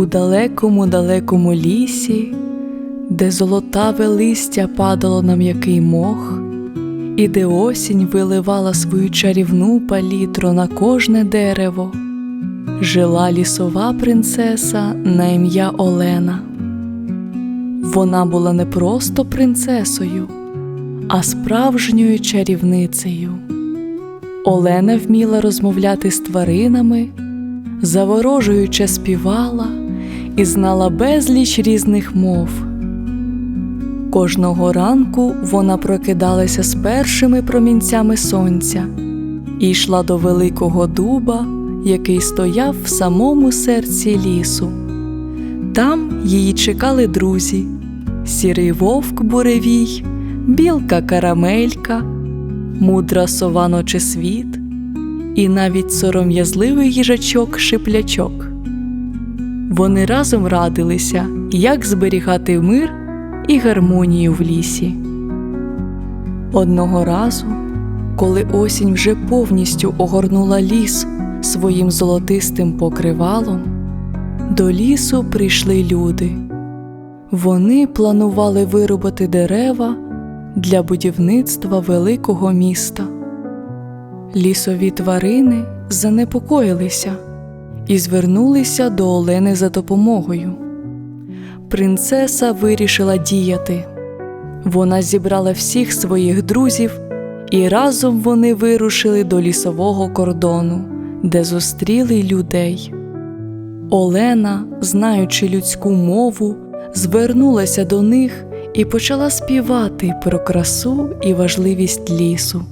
У далекому далекому лісі, де золотаве листя падало на м'який мох, і де осінь виливала свою чарівну палітру на кожне дерево, жила лісова принцеса на ім'я Олена. Вона була не просто принцесою, а справжньою чарівницею. Олена вміла розмовляти з тваринами, заворожуюче співала і знала безліч різних мов. Кожного ранку вона прокидалася з першими промінцями сонця і йшла до великого дуба, який стояв в самому серці лісу. Там її чекали друзі: сірий вовк буревій, білка карамелька, мудра сова ночесвіт і навіть сором'язливий їжачок шиплячок. Вони разом радилися, як зберігати мир і гармонію в лісі. Одного разу, коли осінь вже повністю огорнула ліс своїм золотистим покривалом, до лісу прийшли люди. Вони планували вирубати дерева для будівництва великого міста. Лісові тварини занепокоїлися і звернулися до Олени за допомогою. Принцеса вирішила діяти. Вона зібрала всіх своїх друзів, і разом вони вирушили до лісового кордону, де зустріли людей. Олена, знаючи людську мову, звернулася до них і почала співати про красу і важливість лісу.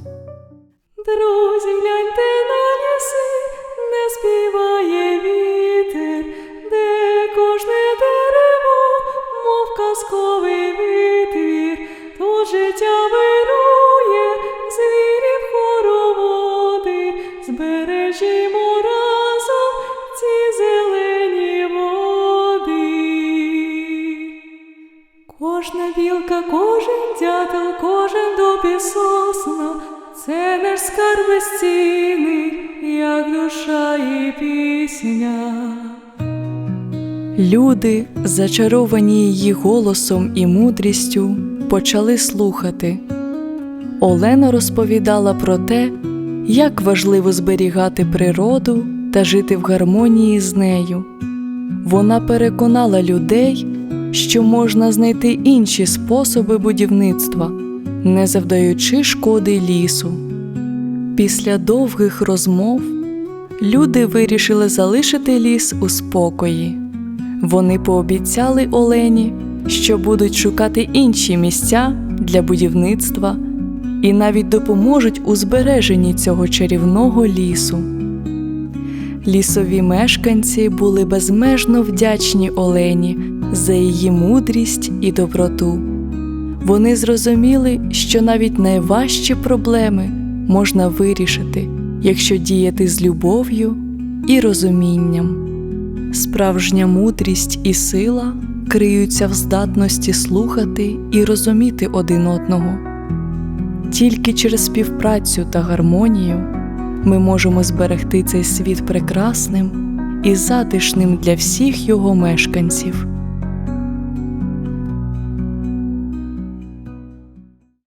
Кожна білка, кожен дятел, кожен дуб і сосна це наш скарб безцінний, як душа і пісня. Люди, зачаровані її голосом і мудрістю, почали слухати. Олена розповідала про те, як важливо зберігати природу та жити в гармонії з нею. Вона переконала людей, що можна знайти інші способи будівництва, не завдаючи шкоди лісу. Після довгих розмов люди вирішили залишити ліс у спокої. Вони пообіцяли Олені, що будуть шукати інші місця для будівництва і навіть допоможуть у збереженні цього чарівного лісу. Лісові мешканці були безмежно вдячні Олені за її мудрість і доброту. Вони зрозуміли, що навіть найважчі проблеми можна вирішити, якщо діяти з любов'ю і розумінням. Справжня мудрість і сила криються в здатності слухати і розуміти один одного. Тільки через співпрацю та гармонію ми можемо зберегти цей світ прекрасним і затишним для всіх його мешканців.